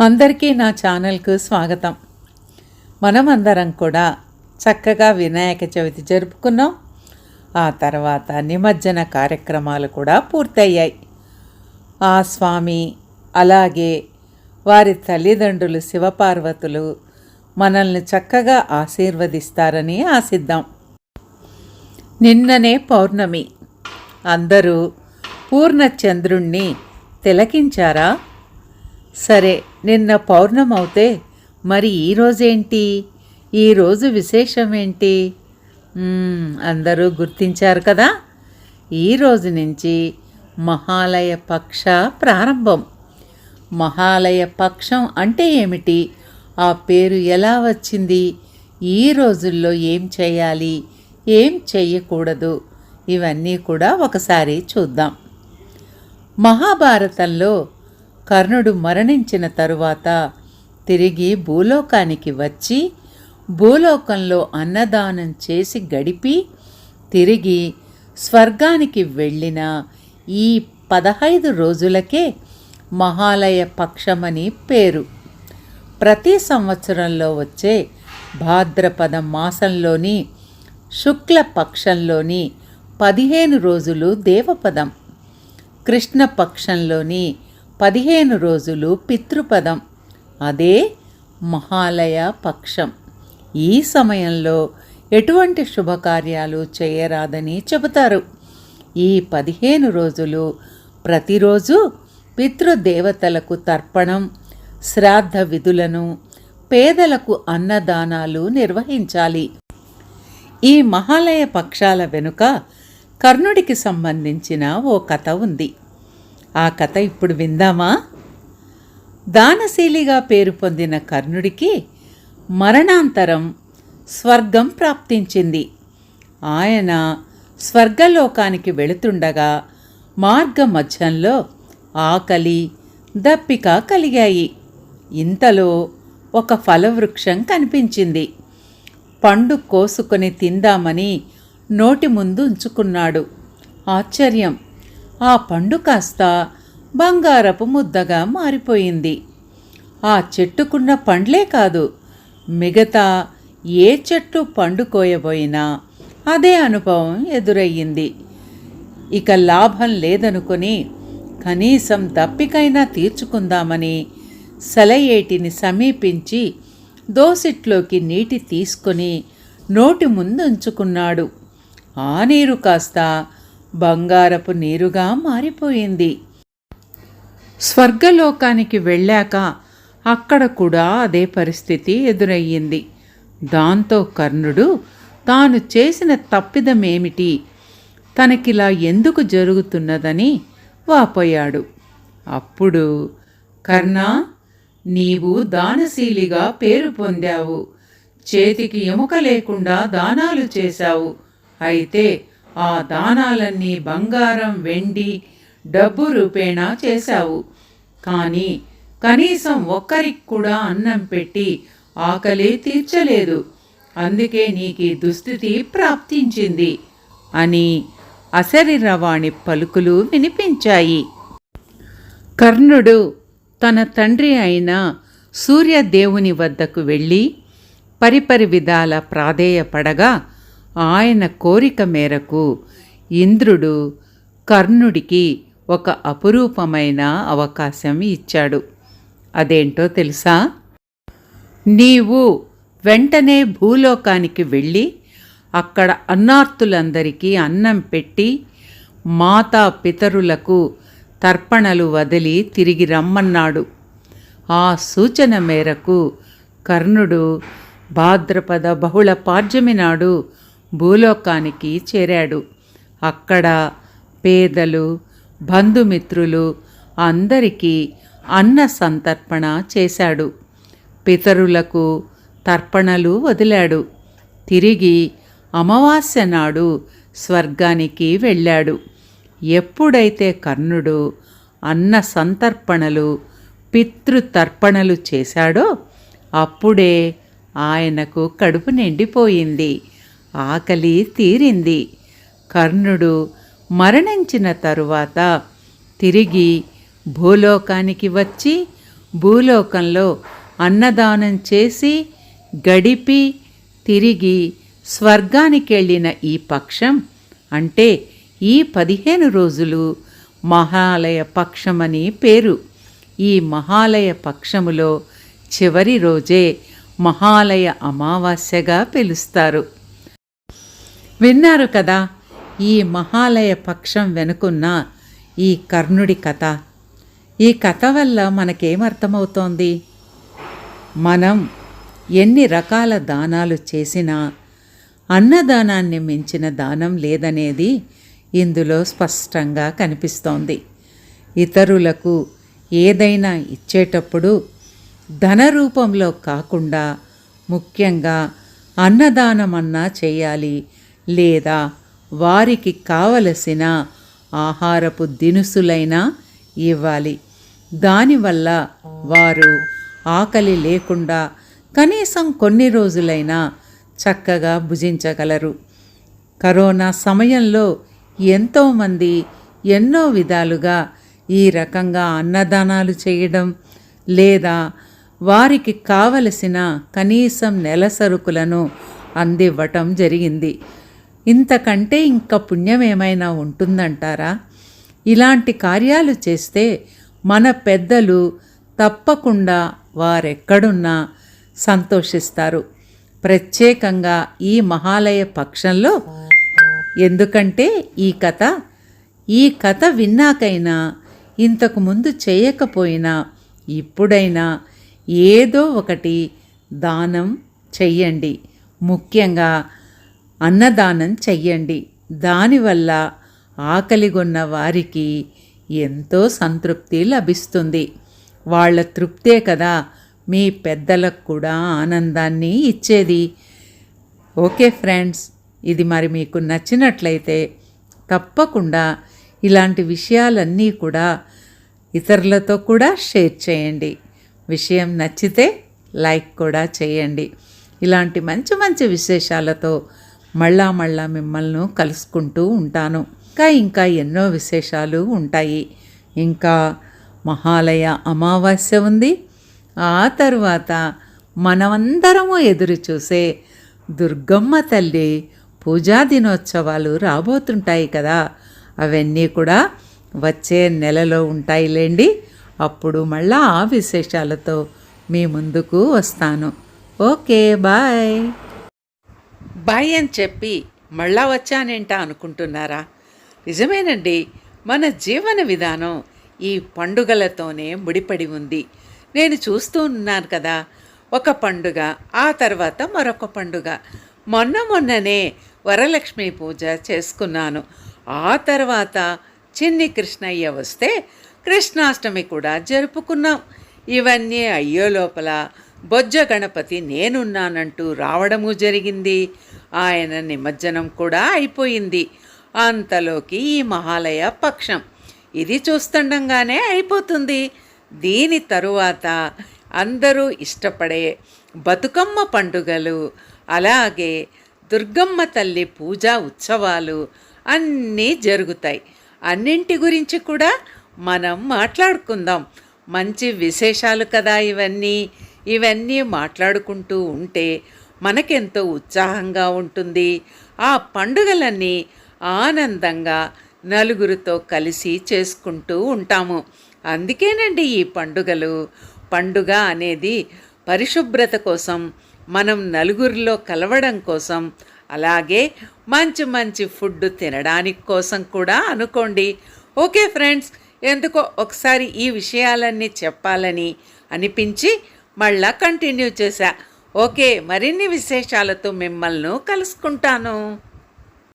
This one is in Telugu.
అందరికీ నా ఛానల్కు స్వాగతం. మనమందరం కూడా చక్కగా వినాయక చవితి జరుపుకున్నాం. ఆ తర్వాత నిమజ్జన కార్యక్రమాలు కూడా పూర్తయ్యాయి. ఆ స్వామి అలాగే వారి తల్లిదండ్రులు శివపార్వతులు మనల్ని చక్కగా ఆశీర్వదిస్తారని ఆశిద్దాం. నిన్ననే పౌర్ణమి. అందరూ పూర్ణచంద్రుణ్ణి తిలకించారా? సరే నిన్న పౌర్ణమవుతే మరి ఈరోజేంటి ఈరోజు విశేషం ఏంటి అందరూ గుర్తించారు కదా? ఈ రోజు నుంచి మహాలయ పక్ష ప్రారంభం. మహాలయ పక్షం అంటే ఏమిటి? ఆ పేరు ఎలా వచ్చింది? ఈ రోజుల్లో ఏం చేయాలి? ఏం చెయ్యకూడదు? ఇవన్నీ కూడా ఒకసారి చూద్దాం. మహాభారతంలో కర్ణుడు మరణించిన తరువాత తిరిగి భూలోకానికి వచ్చి భూలోకంలో అన్నదానం చేసి గడిపి తిరిగి స్వర్గానికి వెళ్ళిన ఈ పదహైదు రోజులకే మహాలయ పక్షమని పేరు. ప్రతి సంవత్సరంలో వచ్చే భాద్రపద మాసంలోని శుక్ల పక్షంలోని పదిహేను రోజులు దేవపదం. కృష్ణ పక్షంలోని పదిహేను రోజులు పితృపదం. అదే మహాలయ పక్షం. ఈ సమయంలో ఎటువంటి శుభకార్యాలు చేయరాదని చెబుతారు. ఈ పదిహేను రోజులు ప్రతిరోజు పితృదేవతలకు తర్పణం శ్రాద్ధ విధులను పేదలకు అన్నదానాలు నిర్వహించాలి. ఈ మహాలయ పక్షాల వెనుక కర్ణుడికి సంబంధించిన ఓ కథ ఉంది. ఆ కథ ఇప్పుడు విందామా? దానశీలిగా పేరు పొందిన కర్ణుడికి మరణాంతరం స్వర్గం ప్రాప్తించింది. ఆయన స్వర్గలోకానికి వెళుతుండగా మార్గ మధ్యంలో ఆకలి దప్పిక కలిగాయి. ఇంతలో ఒక ఫలవృక్షం కనిపించింది. పండు కోసుకొని తిందామని నోటి ముందు ఉంచుకున్నాడు. ఆశ్చర్యం! ఆ పండు కాస్త బంగారపు ముద్దగా మారిపోయింది. ఆ చెట్టుకున్న పండ్లే కాదు మిగతా ఏ చెట్టు పండు కోయబోయినా అదే అనుభవం ఎదురయ్యింది. ఇక లాభం లేదనుకొని కనీసం దప్పికైనా తీర్చుకుందామని సెలయేటిని సమీపించి దోసిట్లోకి నీటి తీసుకొని నోటి ముందు ఉంచుకున్నాడు. ఆ నీరు కాస్త బంగారపు నీరుగా మారిపోయింది. స్వర్గలోకానికి వెళ్ళాక అక్కడ కూడా అదే పరిస్థితి ఎదురయ్యింది. దాంతో కర్ణుడు తాను చేసిన తప్పిదమేమిటి? తనకిలా ఎందుకు జరుగుతున్నదని వాపోయాడు. అప్పుడు కర్ణ నీవు దానశీలిగా పేరు పొందావు. చేతికి ఎముక లేకుండా దానాలు చేశావు. అయితే ఆ దానాలన్నీ బంగారం వెండి డబ్బు రూపేణా చేశావు. కానీ కనీసం ఒక్కరికి కూడా అన్నం పెట్టి ఆకలి తీర్చలేదు. అందుకే నీకు దుస్థితి ప్రాప్తించింది అని అశరీరవాణి పలుకులు వినిపించాయి. కర్ణుడు తన తండ్రి అయిన సూర్యదేవుని వద్దకు వెళ్ళి పరిపరి విధాల ప్రాధేయపడగా ఆయన కోరిక మేరకు ఇంద్రుడు కర్ణుడికి ఒక అపురూపమైన అవకాశం ఇచ్చాడు. అదేంటో తెలుసా? నీవు వెంటనే భూలోకానికి వెళ్ళి అక్కడ అన్నార్తులందరికీ అన్నం పెట్టి మాతా పితరులకు తర్పణలు వదిలి తిరిగి రమ్మన్నాడు. ఆ సూచన మేరకు కర్ణుడు భాద్రపద బహుళ పాడ్యమి నాడు భూలోకానికి చేరాడు. అక్కడ పేదలు బంధుమిత్రులు అందరికీ అన్న సంతర్పణ చేశాడు. పితరులకు తర్పణలు వదిలాడు. తిరిగి అమావాస్య నాడు స్వర్గానికి వెళ్ళాడు. ఎప్పుడైతే కర్ణుడు అన్న సంతర్పణలు పితృతర్పణలు చేశాడో అప్పుడే ఆయనకు కడుపు నిండిపోయింది. ఆకలి తీరింది. కర్ణుడు మరణించిన తరువాత తిరిగి భూలోకానికి వచ్చి భూలోకంలో అన్నదానం చేసి గడిపి తిరిగి స్వర్గానికి వెళ్ళిన ఈ పక్షం అంటే ఈ పదిహేను రోజులు మహాలయ పక్షమని పేరు. ఈ మహాలయ పక్షములో చివరి రోజే మహాలయ అమావాస్యగా పిలుస్తారు. విన్నారు కదా. ఈ మహాలయ పక్షం వెనుకున్న ఈ కర్ణుడి కథ. ఈ కథ వల్ల మనకేమర్థమవుతోంది మనం ఎన్ని రకాల దానాలు చేసినా అన్నదానాన్ని మించిన దానం లేదనేది ఇందులో స్పష్టంగా కనిపిస్తోంది. ఇతరులకు ఏదైనా ఇచ్చేటప్పుడు ధన రూపంలో కాకుండా ముఖ్యంగా అన్నదానమన్నా చేయాలి లేదా వారికి కావలసిన ఆహారపు దినుసులైనా ఇవ్వాలి. దానివల్ల వారు ఆకలి లేకుండా కనీసం కొన్ని రోజులైనా చక్కగా భుజించగలరు. కరోనా సమయంలో ఎంతోమంది ఎన్నో విధాలుగా ఈ రకంగా అన్నదానాలు చేయడం లేదా వారికి కావలసిన కనీసం నెల సరుకులను అందివ్వటం జరిగింది. ఇంతకంటే ఇంకా పుణ్యం ఏమైనా ఉంటుందంటారా? ఇలాంటి కార్యాలు చేస్తే మన పెద్దలు తప్పకుండా వారెక్కడున్నా సంతోషిస్తారు. ప్రత్యేకంగా ఈ మహాలయ పక్షంలో ఎందుకంటే ఈ కథ ఈ కథ విన్నాకైనా ఇంతకుముందు చేయకపోయినా ఇప్పుడైనా ఏదో ఒకటి దానం చెయ్యండి. ముఖ్యంగా అన్నదానం చెయ్యండి. దానివల్ల ఆకలిగొన్న వారికి ఎంతో సంతృప్తి లభిస్తుంది. వాళ్ళ తృప్తే కదా మీ పెద్దలకు కూడా ఆనందాన్ని ఇచ్చేది. ఓకే ఫ్రెండ్స్ ఇది మరి మీకు నచ్చినట్లయితే తప్పకుండా ఇలాంటి విషయాలన్నీ కూడా ఇతరులతో కూడా షేర్ చేయండి. విషయం నచ్చితే లైక్ కూడా చేయండి. ఇలాంటి మంచి మంచి విశేషాలతో మళ్ళా మళ్ళా మిమ్మల్ని కలుసుకుంటూ ఉంటాను. ఇంకా ఇంకా ఎన్నో విశేషాలు ఉంటాయి. ఇంకా మహాలయ అమావాస్య ఉంది. ఆ తరువాత మనమందరము ఎదురు చూసే దుర్గమ్మ తల్లి పూజా దినోత్సవాలు రాబోతుంటాయి కదా. అవన్నీ కూడా వచ్చే నెలలో ఉంటాయిలేండి. అప్పుడు మళ్ళా ఆ విశేషాలతో మీ ముందుకు వస్తాను. Okay bye. బాయ్ అని చెప్పి మళ్ళా వచ్చానేంటా అనుకుంటున్నారా? నిజమేనండి మన జీవన విధానం ఈ పండుగలతోనే ముడిపడి ఉంది. నేను చూస్తూ ఉన్నాను కదా ఒక పండుగ ఆ తర్వాత మరొక పండుగ. మొన్న మొన్ననే వరలక్ష్మి పూజ చేసుకున్నాను. ఆ తర్వాత చిన్ని కృష్ణయ్య వస్తే కృష్ణాష్టమి కూడా జరుపుకున్నాం. ఇవన్నీ అయ్యో లోపల బొజ్జ గణపతి నేనున్నానంటూ రావడము జరిగింది. ఆయన నిమజ్జనం కూడా అయిపోయింది. అంతలోకి ఈ మహాలయ పక్షం. ఇది చూస్తుండగానే అయిపోతుంది. దీని తరువాత అందరూ ఇష్టపడే బతుకమ్మ పండుగలు అలాగే దుర్గమ్మ తల్లి పూజా ఉత్సవాలు అన్నీ జరుగుతాయి. అన్నింటి గురించి కూడా మనం మాట్లాడుకుందాం. మంచి విశేషాలు కదా ఇవన్నీ. ఇవన్నీ మాట్లాడుకుంటూ ఉంటే మనకెంతో ఉత్సాహంగా ఉంటుంది. ఆ పండుగలన్నీ ఆనందంగా నలుగురితో కలిసి చేసుకుంటూ ఉంటాము. అందుకేనండి ఈ పండుగలు. పండుగ అనేది పరిశుభ్రత కోసం మనం నలుగురిలో కలవడం కోసం అలాగే మంచి మంచి ఫుడ్ తినడానికి కోసం కూడా అనుకోండి. ఓకే ఫ్రెండ్స్ ఎందుకో ఒకసారి ఈ విషయాలన్నీ చెప్పాలని అనిపించి మళ్ళా కంటిన్యూ చేశా. ఓకే మరిన్ని విశేషాలతో మిమ్మల్ని కలుసుకుంటాను.